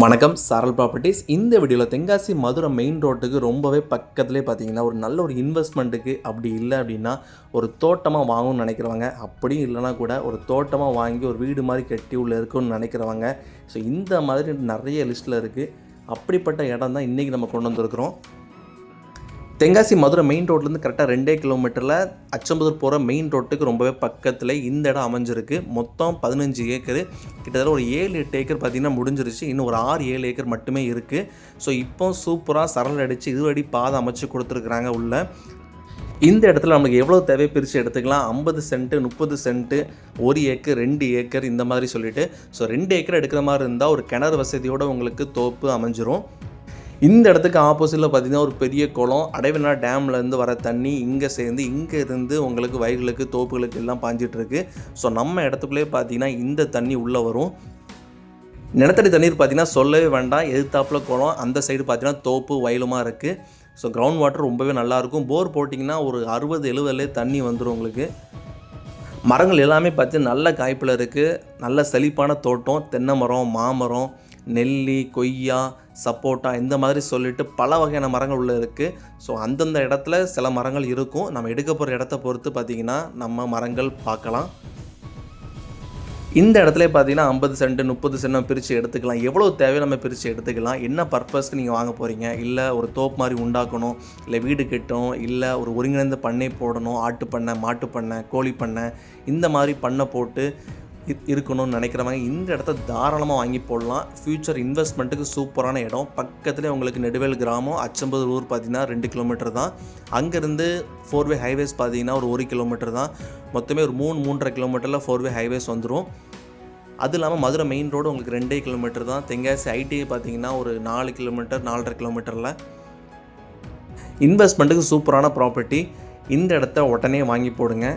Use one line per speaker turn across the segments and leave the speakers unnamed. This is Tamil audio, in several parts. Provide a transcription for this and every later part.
வணக்கம் சரல் ப்ராப்பர்ட்டிஸ் இந்த வீடியோவில் தென்காசி மதுரை மெயின் ரோட்டுக்கு ரொம்பவே பக்கத்துலேயே பார்த்தீங்கன்னா ஒரு நல்ல ஒரு இன்வெஸ்ட்மெண்ட்டுக்கு அப்படி இல்லை அப்படின்னா ஒரு தோட்டமாக வாங்கணும்னு நினைக்கிறவங்க அப்படியும் இல்லைனா கூட ஒரு தோட்டமாக வாங்கி ஒரு வீடு மாதிரி கட்டி உள்ள இருக்குன்னு நினைக்கிறவங்க ஸோ இந்த மாதிரி நிறைய லிஸ்ட்டில் இருக்குது அப்படிப்பட்ட இடம் தான் இன்றைக்கி நம்ம கொண்டு வந்திருக்கிறோம். தென்காசி மதுரை மெயின் ரோட்லேருந்து கரெக்டாக ரெண்டே கிலோமீட்டரில் அச்சம்பதூர் போகிற மெயின் ரோட்டுக்கு ரொம்பவே பக்கத்தில் இந்த இடம் அமைஞ்சிருக்கு. மொத்தம் பதினஞ்சு ஏக்கர். கிட்டத்தட்ட ஒரு ஏழு எட்டு ஏக்கர் பார்த்திங்கன்னா முடிஞ்சிருச்சு. இன்னும் ஒரு ஆறு ஏழு ஏக்கர் மட்டுமே இருக்குது ஸோ இப்போ சூப்பராக சரல் அடித்து இருவடி பாதை அமைச்சு கொடுத்துருக்குறாங்க உள்ள. இந்த இடத்துல நமக்கு எவ்வளோ தேவை பிரித்து எடுத்துக்கலாம். ஐம்பது சென்ட்டு முப்பது சென்ட்டு ஒரு ஏக்கர் ரெண்டு ஏக்கர் இந்த மாதிரி சொல்லிவிட்டு ஸோ ரெண்டு ஏக்கர் எடுக்கிற மாதிரி இருந்தால் ஒரு கிணறு வசதியோடு உங்களுக்கு தோப்பு அமைஞ்சிரும். இந்த இடத்துக்கு ஆப்போசிட்டில் பார்த்தீங்கன்னா ஒரு பெரிய குளம் அடைவனா டேம்லேருந்து வர தண்ணி இங்கே சேர்ந்து இங்கே இருந்து உங்களுக்கு வயல்களுக்கு தோப்புகளுக்கு எல்லாம் பாஞ்சிட்ருக்கு ஸோ நம்ம இடத்துக்குள்ளே பார்த்தீங்கன்னா இந்த தண்ணி உள்ளே வரும். நிலத்தடி தண்ணீர் பார்த்தீங்கன்னா சொல்லவே வேண்டாம். எதிர்த்தாப்புல குளம் அந்த சைடு பார்த்தீங்கன்னா தோப்பு வயலுமாக இருக்குது ஸோ கிரவுண்ட் வாட்டர் ரொம்பவே நல்லாயிருக்கும். போர் போட்டிங்கன்னா ஒரு அறுபது எழுபதுலேயே தண்ணி வந்துடும் உங்களுக்கு. மரங்கள் எல்லாமே பார்த்து நல்ல காய்ப்பில் இருக்குது நல்ல செழிப்பான தோட்டம் தென்னை மரம் மாமரம் நெல்லி கொய்யா சப்போட்டா இந்த மாதிரி சொல்லிட்டு பல வகையான மரங்கள் உள்ள இருக்குது ஸோ அந்தந்த இடத்துல சில மரங்கள் இருக்கும். நம்ம எடுக்க போகிற இடத்த பொறுத்து பார்த்திங்கன்னா நம்ம மரங்கள் பார்க்கலாம். இந்த இடத்துல பார்த்தீங்கன்னா ஐம்பது சென்ட் முப்பது சென்ட் பிரித்து எடுத்துக்கலாம். எவ்வளோ தேவையோ நம்ம பிரித்து எடுத்துக்கலாம். என்ன பர்பஸ்க்கு நீங்கள் வாங்க போகிறீங்க இல்லை ஒரு தோப்பு மாதிரி உண்டாக்கணும். இல்லை வீடு கட்டணும். இல்லை ஒரு ஒருங்கிணைந்த பண்ணை போடணும். ஆட்டு பண்ணை மாட்டு பண்ணை கோழி பண்ணை இந்த மாதிரி பண்ணை போட்டு இருக்கணும்னு நினைக்கிறவங்க இந்த இடத்த தாராளமாக வாங்கி போடலாம். ஃப்யூச்சர் இன்வெஸ்ட்மெண்ட்டுக்கு சூப்பரான இடம். பக்கத்துலேயே உங்களுக்கு நெடுவேல் கிராமம் அச்சம்பது ஊர் பார்த்தீங்கன்னா ரெண்டு கிலோமீட்டர் தான். அங்கேருந்து ஃபோர்வே ஹைவேஸ் பார்த்தீங்கன்னா ஒரு ஒரு கிலோமீட்டர் தான். மொத்தமே ஒரு மூணு மூன்றரை கிலோமீட்டரில் ஃபோர்வே ஹைவேஸ் வந்துடும் அது இல்லாமல் மதுரை மெயின் ரோடு உங்களுக்கு ரெண்டே கிலோமீட்டர் தான். தென்காசி ஐடி பார்த்தீங்கன்னா ஒரு நாலு கிலோமீட்டர் நாலரை கிலோமீட்டரில் இன்வெஸ்ட்மெண்ட்டுக்கு சூப்பரான ப்ராப்பர்ட்டி இந்த இடத்த உடனே வாங்கி போடுங்க.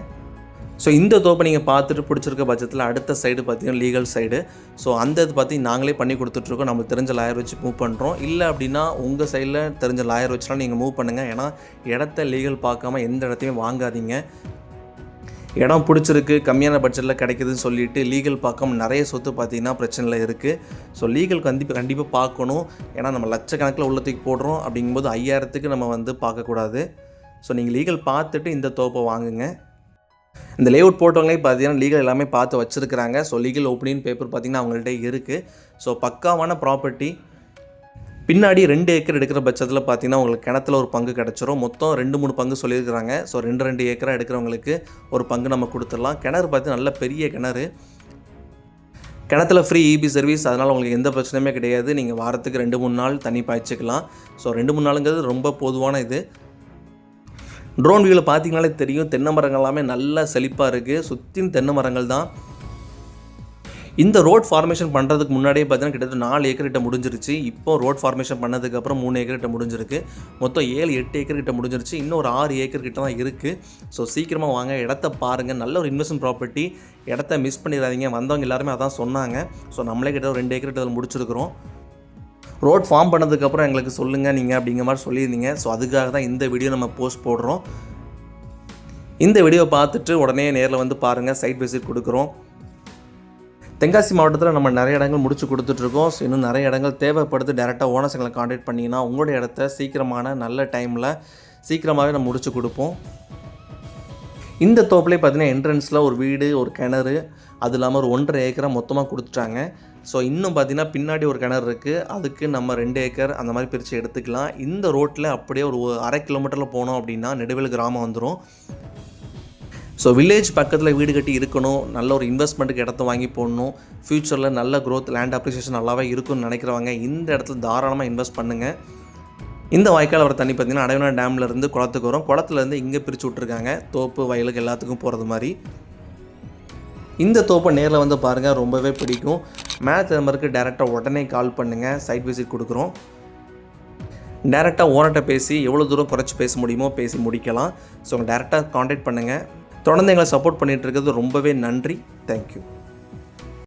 ஸோ இந்த தோப்பை நீங்கள் பார்த்துட்டு பிடிச்சிருக்க பட்சத்தில் அடுத்த சைடு பார்த்தீங்கன்னா லீகல் சைடு ஸோ அந்த இது பார்த்தி நாங்களே பண்ணி கொடுத்துட்ருக்கோம். நம்ம தெரிஞ்ச லாயர் வச்சு மூவ் பண்ணுறோம் இல்லை அப்படின்னா உங்கள் சைடில் தெரிஞ்ச லாயர் வச்சுலாம் நீங்கள் மூவ் பண்ணுங்கள் ஏன்னா இடத்த லீகல் பார்க்காம எந்த இடத்தையும் வாங்காதீங்க. இடம் பிடிச்சிருக்கு கம்மியான பட்ஜெட்டில் கிடைக்குதுன்னு சொல்லிட்டு லீகல் பார்க்காம நிறைய சொத்து பார்த்திங்கன்னா பிரச்சனையில் இருக்குது ஸோ லீகல் கண்டிப்பாக கண்டிப்பாக பார்க்கணும். ஏன்னா நம்ம லட்சக்கணக்கில் உள்ளத்துக்கு போடுறோம். அப்படிங்கும்போது ஐயாயிரத்துக்கு நம்ம வந்து பார்க்கக்கூடாது. ஸோ நீங்கள் லீகல் பார்த்துட்டு இந்த தோப்பை வாங்குங்க. இந்த லேஅவுட் போட்டவங்களே பார்த்தீங்கன்னா லீகல் எல்லாமே பார்த்து வச்சுருக்கிறாங்க. ஸோ லீகல் ஓப்பனிங் பேப்பர் பார்த்தீங்கன்னா அவங்கள்ட்ட இருக்குது ஸோ பக்காவான ப்ராப்பர்ட்டி பின்னாடி ரெண்டு ஏக்கர் எடுக்கிற பட்சத்தில் பார்த்தீங்கன்னா உங்களுக்கு கிணத்துல ஒரு பங்கு கிடச்சிரும். மொத்தம் ரெண்டு மூணு பங்கு சொல்லியிருக்கிறாங்க. ஸோ ரெண்டு ரெண்டு ஏக்கராக எடுக்கிறவங்களுக்கு ஒரு பங்கு நம்ம கொடுத்துடலாம். கிணறு பார்த்து நல்ல பெரிய கிணறு. கிணத்துல ஃப்ரீ இபி சர்வீஸ் அதனால் உங்களுக்கு எந்த பிரச்சனையுமே கிடையாது. நீங்கள் வாரத்துக்கு ரெண்டு மூணு நாள் தண்ணி பாய்ச்சிக்கலாம். ஸோ ரெண்டு மூணு நாளுங்கிறது ரொம்ப பொதுவான இது. ட்ரோன் வியூவில் பார்த்தீங்கனாலே தெரியும். தென்னை மரங்கள் எல்லாமே நல்லா செழிப்பாக இருக்குது சுற்றியும் தென்னை மரங்கள் தான். இந்த ரோட் ஃபார்மேஷன் பண்ணுறதுக்கு முன்னாடியே பார்த்தீங்கன்னா கிட்டத்தட்ட நாலு ஏக்கர் கிட்ட முடிஞ்சிருச்சு. இப்போ ரோட் ஃபார்மேஷன் பண்ணதுக்கப்புறம் மூணு ஏக்கர் கிட்ட முடிஞ்சிருக்கு. மொத்தம் ஏழு எட்டு ஏக்கர் கிட்ட முடிஞ்சிருச்சு. இன்னும் ஒரு ஆறு ஏக்கர் கிட்ட தான் இருக்குது ஸோ சீக்கிரமாக வாங்க. இடத்த பாருங்கள் நல்ல ஒரு இன்வெஸ்ட்மெண்ட் ப்ராப்பர்ட்டி இடத்த மிஸ் பண்ணிடாதீங்க. வந்தவங்க எல்லாருமே அதான் சொன்னாங்க. ஸோ நம்மளே கிட்ட ஒரு ரெண்டு ஏக்கர் கிட்ட முடிச்சிருக்கிறோம். ரோட் ஃபார்ம் பண்ணதுக்கப்புறம் எங்களுக்கு சொல்லுங்கள் நீங்கள் அப்படிங்கிற மாதிரி சொல்லியிருந்தீங்க. ஸோ அதுக்காக தான் இந்த வீடியோ நம்ம போஸ்ட் போடுறோம். இந்த வீடியோ பார்த்துட்டு உடனே நேரில் வந்து பாருங்கள் சைட் விசிட் கொடுக்குறோம். தென்காசி மாவட்டத்தில் நம்ம நிறைய இடங்கள் முடிச்சு கொடுத்துட்ருக்கோம் ஸோ இன்னும் நிறைய இடங்கள் தேவைப்படுது. டேரெக்டாக ஓனர்ஸுங்களை காண்டாக்ட் பண்ணிங்கன்னா உங்களுடைய இடத்த சீக்கிரமான நல்ல டைமில் சீக்கிரமாகவே நம்ம முடிச்சு கொடுப்போம். இந்த தோப்புலேயே பார்த்தீங்கன்னா என்ட்ரன்ஸில் ஒரு வீடு ஒரு கிணறு அது இல்லாமல் ஒரு ஒன்றரை ஏக்கரை மொத்தமாக கொடுத்துட்டாங்க. ஸோ இன்னும் பார்த்தீங்கன்னா பின்னாடி ஒரு கிணறு இருக்குது அதுக்கு நம்ம ரெண்டு ஏக்கர் அந்த மாதிரி பிரித்து எடுத்துக்கலாம். இந்த ரோட்டில் அப்படியே ஒரு அரை கிலோமீட்டரில் போனோம் அப்படின்னா நெடுவேல் கிராமம் வந்துடும் ஸோ வில்லேஜ் பக்கத்தில் வீடு கட்டி இருக்கணும். நல்ல ஒரு இன்வெஸ்ட்மெண்ட்டுக்கு இடத்த வாங்கி போடணும். ஃப்யூச்சரில் நல்ல க்ரோத் லேண்ட் அப்ரிசியேஷன் நல்லாவே இருக்கும்னு நினைக்கிறவங்க இந்த இடத்துல தாராளமாக இன்வெஸ்ட் பண்ணுங்கள் இந்த வாய்க்கால் வர தண்ணி பார்த்தீங்கன்னா அடைவனா டேம்ல இருந்து குளத்துக்கு வரும். குளத்துலேருந்து இங்கே பிரித்து விட்ருக்காங்க தோப்பு வயலுக்கு எல்லாத்துக்கும் போகிறது மாதிரி. இந்த தோப்பை நேரில் வந்து பாருங்கள் ரொம்பவே பிடிக்கும். மேலே நம்பருக்கு டேரெக்டாக உடனே கால் பண்ணுங்கள் சைட் விசிட் கொடுக்குறோம். டேரெக்டாக ஓனர்கிட்ட பேசி எவ்வளோ தூரம் குறைச்சி பேச முடியுமோ பேசி முடிக்கலாம். ஸோ டேரெக்டாக காண்டாக்ட் பண்ணுங்கள் தொடர்ந்து எங்களை சப்போர்ட் பண்ணிகிட்டு இருக்கிறது ரொம்பவே நன்றி. தேங்க்யூ